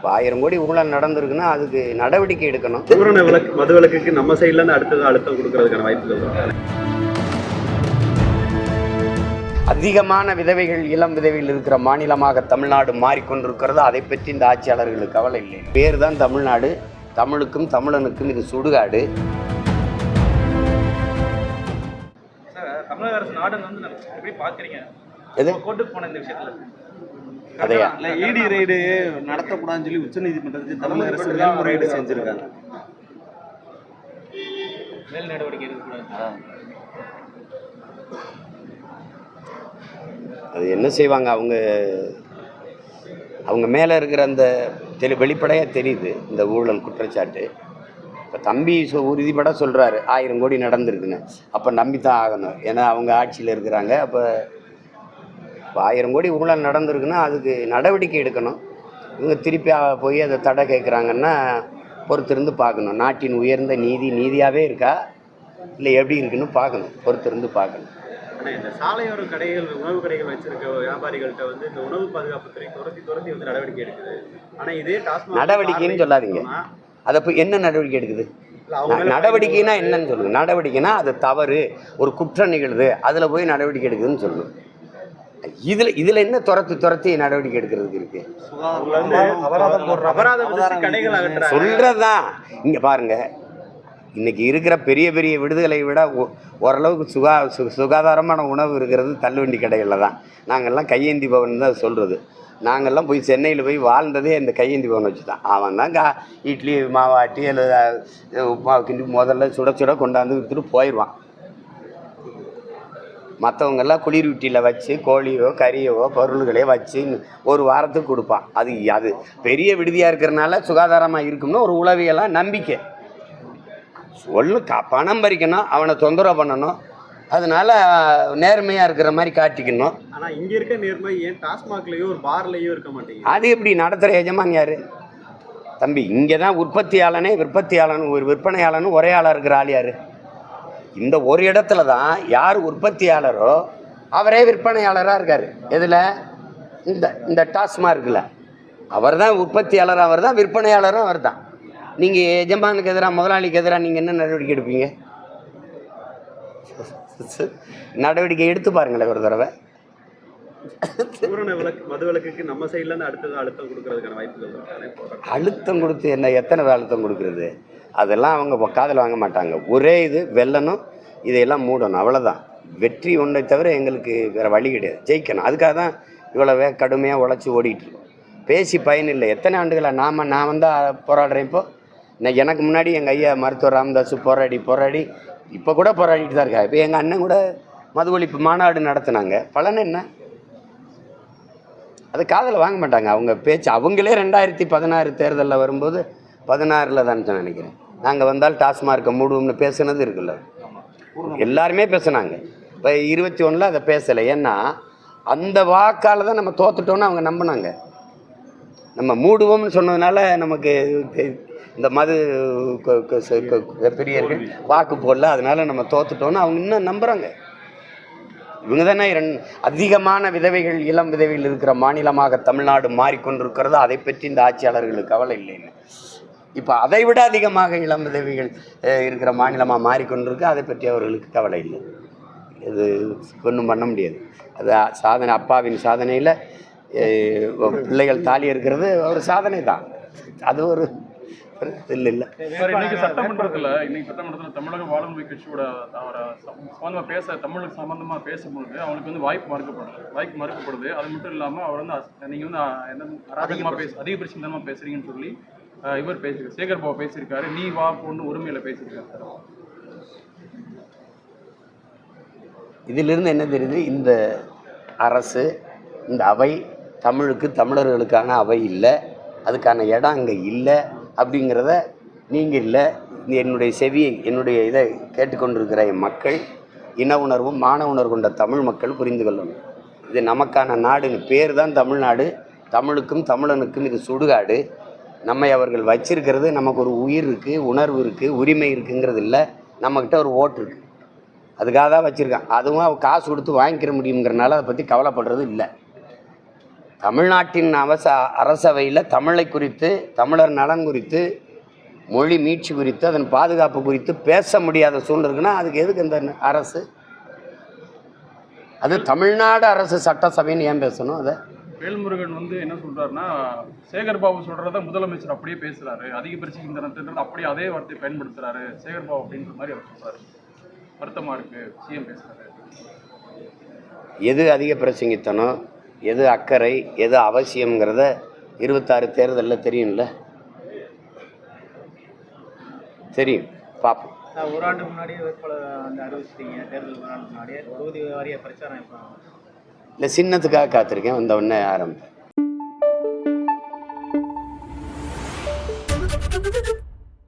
இப்போ ஆயிரம் கோடி ஊழல் நடந்திருக்குன்னா அதுக்கு நடவடிக்கை எடுக்கணும். பூரண விளக்கு மது விளக்குக்கு நம்ம சைடுல இருந்து அடுத்தது அழுத்தம் கொடுக்கறதுக்கான வாய்ப்புகள் இருக்கா? அதிகமான விதவைகள் இளம் விதவைகள் இருக்கிற மாநிலமாக தமிழ்நாடு மாறிக்கொண்டிருக்கிறது. அதை பற்றி இந்த ஆட்சியாளர்களுக்கு கவலை இல்லை. பேர் தான் தமிழ்நாடு. தமிழுக்கும் தமிழனுக்கும் இது சுடுகாடு. சார் தமிழக அரசு நாடு வந்து நம்ம எப்படி பாக்குறீங்க எது? கோர்ட்டுக்கு போன இந்த விஷயத்துல. அதையா இல்ல இடி ரைடு நடத்தக்கூடாதுன்னு சொல்லி உச்சநீதிமன்றத்துக்கு தமிழக அரசு மேல்முறையீடு செஞ்சிருக்காங்க. மேல் நடவடிக்கை எடுக்கக்கூடாது அது என்ன செய்வாங்க? அவங்க அவங்க மேலே இருக்கிற அந்த தெளி வெளிப்படையாக தெரியுது இந்த ஊழல் குற்றச்சாட்டு. இப்போ தம்பி சொ உறுதிப்பட சொல்கிறாரு ஆயிரம் கோடி நடந்திருக்குன்னு. அப்போ நம்பி தான் ஆகணும். ஏன்னா அவங்க ஆட்சியில் இருக்கிறாங்க. அப்போ இப்போ ஆயிரம் கோடி ஊழல் நடந்திருக்குன்னா அதுக்கு நடவடிக்கை எடுக்கணும். இவங்க திருப்பி போய் அதை தடை கேட்குறாங்கன்னா பொறுத்திருந்து பார்க்கணும். நாட்டின் உயர்ந்த நீதி நீதியாகவே இருக்கா? இல்லை எப்படி இருக்குன்னு பார்க்கணும். பொறுத்திருந்து பார்க்கணும். ஆனா இந்த சாலையோர கடைகள் உணவு கடைகள் வச்சிருக்க வியாபாரிகள்கிட்ட வந்து இந்த உணவு பாதுகாப்புத்துறை துரத்தி துரத்தி வந்து நடவடிக்கை எடுக்குது. ஆனா இதே டாஸ்மாக் நடவடிக்கைன்னு சொல்லாதீங்க. அதை போய் என்ன நடவடிக்கை எடுக்குது? நடவடிக்கைனா என்னன்னு சொல்லுங்க. நடவடிக்கைனா அது தவறு ஒரு குற்றம் நிகழுது அதில் போய் நடவடிக்கை எடுக்குதுன்னு சொல்லணும் இதில் இதில் என்ன துரத்தி துரத்தி நடவடிக்கை எடுக்கிறதுக்கு இருக்கு? சொல்கிறதான் இங்கே பாருங்க. இன்னைக்கு இருக்கிற பெரிய பெரிய விடுதலை விட ஓரளவுக்கு சுகா சு சுகாதாரமான உணவு இருக்கிறது தள்ளுவண்டி கடைகளில் தான். நாங்கள்லாம் கையேந்தி பவன் தான் சொல்கிறது நாங்கள்லாம் போய் சென்னையில் போய் வாழ்ந்ததே இந்த கையேந்தி பவன் வச்சு தான் அவன் தான் கா இட்லி மாவாட்டி அல்லது உப்புமா கிண்டி முதல்ல சுட சுட கொண்டாந்து விற்றுட்டு போயிடுவான் மற்றவங்கெல்லாம் குளிர் வீட்டியில் வச்சு கோழியோ கறியோ பொருள்களே வச்சு ஒரு வாரத்துக்கு கொடுப்பான். அது அது பெரிய விடுதியாக இருக்கிறனால சுகாதாரமாக இருக்கும்னு ஒரு உளவியெல்லாம் நம்பிக்கை. க பணம் பறிக்கணும் அவனை தொந்தரவு பண்ணணும். அதனால நேர்மையாக இருக்கிற மாதிரி காட்டிக்கணும். ஆனா இங்க இருக்க நேர்மை ஏன் டாஸ்மாக்லயோ ஒரு பார்லயோ இருக்க மாட்டேங்குது? அது எப்படி? நடத்துகிற எஜமான் யார்? தம்பி இங்கே தான் உற்பத்தியாளனே விற்பத்தியாளன் ஒரு விற்பனையாளனும் ஒரே ஆளாக இருக்கிற ஆள் யார்? இந்த ஒரு இடத்துல தான் யார் உற்பத்தியாளரோ அவரே விற்பனையாளராக இருக்கார். எதில்? இந்த இந்த டாஸ்மார்க்கில் அவர் தான் உற்பத்தியாளர் அவர் தான் விற்பனையாளரும் அவர் தான் நீங்கள் எஜமானுக்கு எதிராக முதலாளிக்கு எதிராக நீங்கள் என்ன நடவடிக்கை எடுப்பீங்க? நடவடிக்கை எடுத்து பாருங்களேன் ஒரு தடவை? அழுத்தம் கொடுத்து என்ன எத்தனை அழுத்தம் கொடுக்குறது? அதெல்லாம் அவங்க காதில் வாங்க மாட்டாங்க. ஒரே இது வெல்லணும் இதையெல்லாம் மூடணும். அவ்வளோதான் வெற்றி ஒன்றை தவிர எங்களுக்கு வேறு வழி கிடையாது. ஜெயிக்கணும். அதுக்காக தான் இவ்வளோவே கடுமையாக உழைச்சி ஓடிட்டு இருக்கோம். பேசி பயன் இல்லை. எத்தனை ஆண்டுகளாக நாம் நான் வந்து போராடுறேன் இப்போது நான் எனக்கு முன்னாடி எங்கள் ஐயா மருத்துவர் ராமதாஸ் போராடி போராடி இப்போ கூட போராடிட்டு தான் இருக்கா இப்போ எங்கள் அண்ணன் கூட மது ஒழிப்பு மாநாடு நடத்துனாங்க. பலன் என்ன? அது காதில் வாங்க மாட்டாங்க. அவங்க பேச்சு அவங்களே ரெண்டாயிரத்தி பதினாறு தேர்தலில் வரும்போது பதினாறில் தான் நினைக்கிறேன். நாங்கள் வந்தால் டாஸ்மார்க்கை மூடுவோம்னு பேசுனது இருக்குல்ல. எல்லாருமே பேசுனாங்க. இப்போ இருபத்தி ஒன்றில் அதை பேசலை. ஏன்னா அந்த வாக்கால் தான் நம்ம தோத்துட்டோன்னு அவங்க நம்பினாங்க. நம்ம மூடுவோம்னு சொன்னதுனால நமக்கு இந்த மது பெரியர்கள் வாக்கு போடல. அதனால நம்ம தோத்துட்டோம்னு அவங்க இன்னும் நம்புகிறாங்க இவங்க தானே ரெண் அதிகமான விதவைகள் இளம் விதவைகள் இருக்கிற மாநிலமாக தமிழ்நாடு மாறிக்கொண்டிருக்கிறதோ அதை பற்றி இந்த ஆட்சியாளர்களுக்கு கவலை இல்லைன்னு. இப்போ அதை விட அதிகமாக இளம் விதவைகள் இருக்கிற மாநிலமாக மாறிக்கொண்டிருக்கு. அதை பற்றி அவர்களுக்கு கவலை இல்லை. இது ஒன்றும் பண்ண முடியாது. அது சாதனை அப்பாவின் சாதனையில் பிள்ளைகள் தாலி இருக்கிறது ஒரு சாதனை தான். அது ஒரு இல்லை இல்லை. சார் இன்னைக்கு சட்டமன்றத்துல இன்னைக்கு சட்டமன்றத்துல தமிழக வாழ்வுரிமை கட்சியோட அவரை சம்பந்தமா பேச தமிழுக்கு சம்பந்தமா பேசும்பொழுது அவங்களுக்கு வந்து வாய்ப்பு மறுக்கப்படுது. வாய்ப்பு மறுக்கப்படுது. அது மட்டும் இல்லாம அவர் வந்து அஸ்- நீங்க வந்து என்ன அராஜகமா பேச அதிகபட்சமா பேசுறீங்கன்னு சொல்லி இவர் பேசியிருக்காரு சேகர் பாபு பேசியிருக்காரு. நீ வா பொண்ணு உரிமையில பேசியிருக்காரு. சார் இதிலிருந்து என்ன தெரியுது? இந்த அரசு இந்த அவை தமிழுக்கு தமிழர்களுக்கான அவை இல்லை அதுக்கான இடம் அங்கே இல்லை அப்படிங்கிறத நீங்கள் இல்லை. என்னுடைய செவியை என்னுடைய இதை கேட்டுக்கொண்டிருக்கிற என் மக்கள் இன உணர்வும் மான உணர்வு கொண்ட தமிழ் மக்கள் புரிந்து கொள்ளணும். இது நமக்கான நாடுன்னு பேர் தான் தமிழ்நாடு. தமிழுக்கும் தமிழனுக்கும் இது சுடுகாடு. நம்மை அவர்கள் வச்சிருக்கிறது நமக்கு ஒரு உயிர் இருக்குது உணர்வு இருக்குது உரிமை இருக்குங்கிறது இல்லை. நம்மக்கிட்ட ஒரு ஓட்டு இருக்குது அதுக்காக தான் வச்சுருக்கான் அதுவும் அவன் காசு கொடுத்து வாங்கிக்கிற முடியுங்கிறனால அதை பற்றி கவலைப்படுறது இல்லை. தமிழ்நாட்டின் அவச அரசவையில் தமிழை குறித்து தமிழர் நலன் குறித்து மொழி மீட்சி குறித்து அதன் பாதுகாப்பு குறித்து பேச முடியாத சூழ்நிலை இருக்குன்னா அதுக்கு எதுக்கு இந்த அரசு? அது தமிழ்நாடு அரசு சட்டசபைன்னு ஏன் பேசணும் அதை? வேல்முருகன் வந்து என்ன சொல்றாருன்னா சேகர் பாபு சொல்றத முதலமைச்சர் அப்படியே பேசுறாரு. அதிக பிரச்சனை தினத்தின்றது அப்படியே அதே வார்த்தையை பயன்படுத்துறாரு. சேகர் பாபு அப்படின்ற மாதிரி அவர் சொல்றாரு. வருத்தமா இருக்கு. சிஎம் பேசுறாரு. எது அதிக பிரசங்கித்தனம் எது அக்கறை எது அவசியம்ங்கிறத இருபத்தாறு தேர்தலில் தெரியும்ல? தெரியும். பார்ப்போம். சார் ஒரு ஆண்டு முன்னாடி வேட்பாளர் அந்த அறிவிச்சிட்டீங்க. தேர்தல் ஒரு ஆண்டு முன்னாடியே. தொகுதி வாரிய பிரச்சாரம் இல்லை சின்னத்துக்காக காத்திருக்கேன். வந்த உடனே ஆரம்பிப்பேன்